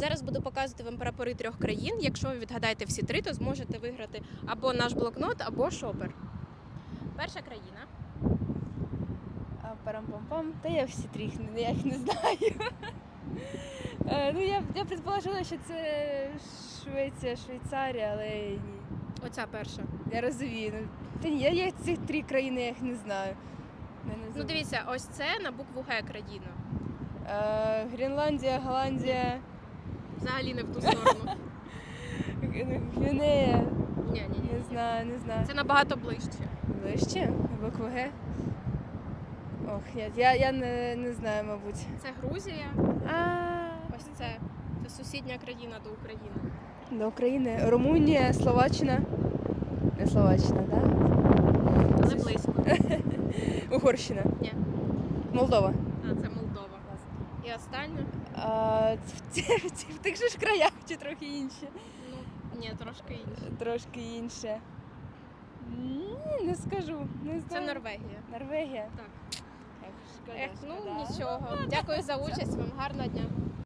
Зараз буду показувати вам прапори трьох країн. Якщо ви відгадаєте всі три, то зможете виграти або наш блокнот, або шопер. Перша країна. Парам-пам-пам. Та я всі не, я їх не знаю. Е, ну, я, я предположила, що це Швеція, Швейцарія, але ні. Оця перша. Я розумію. Ну, та ні, я, я ці три країни я їх не знаю. Не, не Ну дивіться, ось це на букву Г країна. Е, Гренландія, Голландія, Взагалі не в ту сторону. Гвінея. Ні, ні, Не знаю, не знаю. Це набагато ближче. Ближче? Буква Г. Ох, я, я, я не, не знаю, мабуть. Це Грузія. А, Ось це. Це сусідня країна до України. до України. Румунія, Словаччина. Не Словаччина, так? Але близько. Угорщина. Ні. Молдова. А, це Молдова. І остання? А, в, ці- в, ці- в тих же ж краях чи трохи інше? Ну, ні, трошки інше. Трошки інше. Ні, не скажу. Не Це знаю. Норвегія. Норвегія. Так. Ех, шкода, Ех, ну шкода. нічого. Дякую за участь. Вам гарного дня.